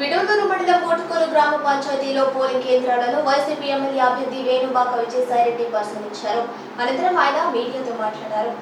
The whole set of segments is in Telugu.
విడవలూరు మండలం కోటుకోలు గ్రామ పంచాయతీలో పోలింగ్ కేంద్రాలలో వైసీపీ ఎమ్మెల్యే అభ్యర్థి వేణుబాక విజయసాయిరెడ్డి పరిశీలించారు. అనంతరం ఆయన మీడియాతో మాట్లాడారు.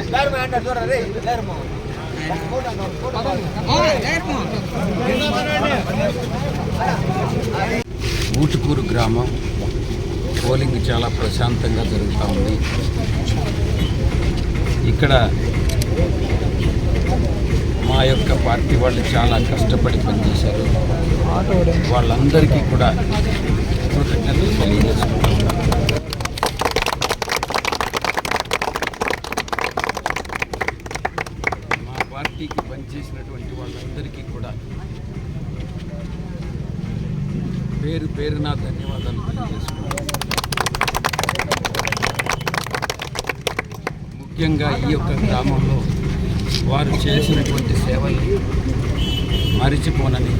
எல்லாருமே ஆண்டா சொல்றாரு எல்லாருமே போட்டாங்க போட்டாங்க எல்லாருமே ఊటుకూరు గ్రామం. పోలింగ్ చాలా ప్రశాంతంగా జరుగుతూ ఉంది. ఇక్కడ మా యొక్క పార్టీ వాళ్ళు చాలా కష్టపడి పనిచేశారు. వాళ్ళందరికీ కూడా కృతజ్ఞతలు తెలియజేసుకుంటున్నాను. మా పార్టీకి పనిచేసినటువంటి వాళ్ళందరికీ కూడా పేరు పేరున ధన్యవాదాలు తెలియజేసుకుంటున్నాను. ముఖ్యంగా ఈ యొక్క గ్రామంలో వారు చేసినటువంటి సేవల్ని మరిచిపోనని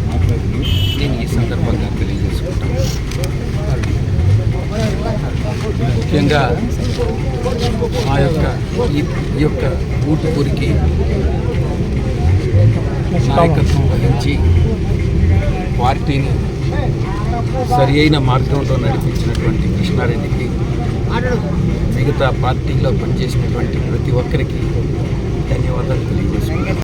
నేను ఈ సందర్భంగా తెలియజేసుకుంటాను ముఖ్యంగా మా యొక్క ఈ ఈ యొక్క ఊటుకూరికి నాయకత్వం వహించి పార్టీని సరి అయిన మార్గంలో నడిపించినటువంటి కృష్ణారెడ్డికి మిగతా పార్టీలో పనిచేసినటువంటి ప్రతి ఒక్కరికి ధన్యవాదాలు తెలియజేసుకుంటాను